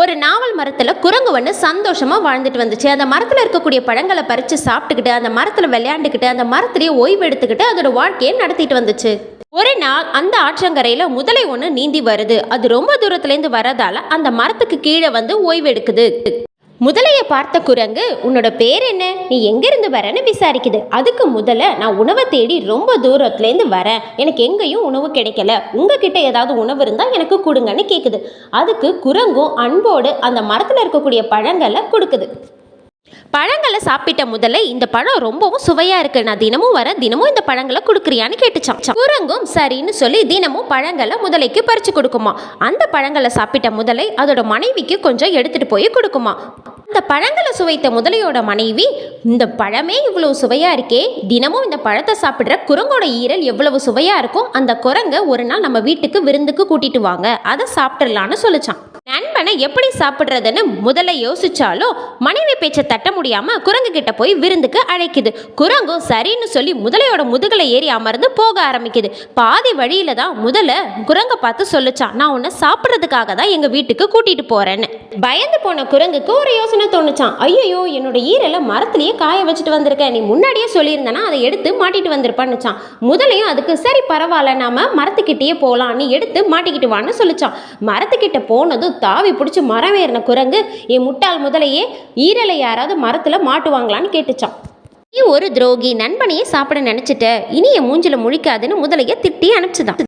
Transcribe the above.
ஒரு நாவல் மரத்தில் குரங்கு ஒன்று சந்தோஷமாக வாழ்ந்துட்டு வந்துச்சு. அந்த மரத்தில் இருக்கக்கூடிய பழங்களை பறித்து சாப்பிட்டுக்கிட்டு அந்த மரத்தில் விளையாண்டுக்கிட்டு அந்த மரத்திலேயே ஓய்வு எடுத்துக்கிட்டு அதோட வாழ்க்கையை நடத்திட்டு வந்துச்சு. ஒரு நாள் அந்த ஆற்றங்கரையில் முதலை ஒன்று நீந்தி வருது. அது ரொம்ப தூரத்துலேருந்து வரதால அந்த மரத்துக்கு கீழே வந்து ஓய்வு எடுக்குது. முதலையை பார்த்த குரங்கு உன்னோட பேர் என்ன? நீ எங்கேருந்து வரேன்னு விசாரிக்குது. அதுக்கு முதல்ல நான் உணவை தேடி ரொம்ப தூரத்துலேருந்து வரேன். எனக்கு எங்கேயும் உணவு கிடைக்கல. உங்ககிட்ட ஏதாவது உணவு இருந்தால் எனக்கு கொடுங்கன்னு கேட்குது அதுக்கு குரங்கும் அன்போடு அந்த மரத்தில் இருக்கக்கூடிய பழங்களை கொடுக்குது. பழங்களை சாப்பிட்ட முதல்ல இந்த பழம் ரொம்பவும் சுவையா இருக்கு. நான் தினமும் வர தினமும் இந்த பழங்களை கொடுக்குறியான்னு கேட்டுச்சான் குரங்கும் சரின்னு சொல்லி தினமும் பழங்களை முதலைக்கு பறிச்சு கொடுக்குமா. அந்த பழங்களை சாப்பிட்ட முதலை அதோட மனைவிக்கு கொஞ்சம் எடுத்துட்டு போய் கொடுக்குமா. அந்த பழங்களை சுவைத்த முதலையோட மனைவி இந்த பழமே இவ்வளவு சுவையா இருக்கே தினமும் இந்த பழத்தை சாப்பிடுற குரங்கோட ஈரல் எவ்வளவு சுவையா இருக்கும் அந்த குரங்கை ஒரு நாள் நம்ம வீட்டுக்கு விருந்துக்கு கூட்டிட்டு வாங்க. அதை சாப்பிட்றலான்னு சொல்லிச்சான். நண்பன் எப்படி சாப்பிட்றதுன்னு முதல்ல யோசிச்சாலும் மனைவி பேச்சை தட்ட முடியாம குரங்கு கிட்ட போய் விருந்துக்கு அழைக்குது. குரங்கும் சரின்னு சொல்லி முதலையோட முதுகலை ஏறி அமர்ந்து போக ஆரம்பிக்குது. பாதி வழியில தான் முதல குரங்கை பார்த்து சொல்லுச்சான். நான் உன்னை சாப்பிட்றதுக்காக தான் எங்க வீட்டுக்கு கூட்டிட்டு போறேன்னு. பயந்து போன குரங்குக்கு ஒரு யோசனை தோணுச்சான். ஐயோ என்னோட ஈரலை மரத்திலேயே காய வச்சுட்டு வந்திருக்கேன் நீ முன்னாடியே சொல்லியிருந்தனா அதை எடுத்து மாட்டிட்டு வந்திருப்பான்னுச்சான். முதலையும் அதுக்கு சரி பரவாயில்ல நாம மரத்துக்கிட்டேயே போகலாம் நீ எடுத்து மாட்டிக்கிட்டு வான்னு சொல்லிச்சான். மரத்துக்கிட்ட போனதும் தாவி பிடிச்சி மரம் ஏறின குரங்கு என் முட்டாள் முதலையே ஈரலை யாராவது மரத்தில் மாட்டுவாங்களான்னு கேட்டுச்சான் நீ ஒரு துரோகி நண்பனையே சாப்பிட நினச்சிட்ட. இனி என் மூஞ்சில முழிக்காதுன்னு முதலையை திட்டி அனுப்பிச்சுதான்.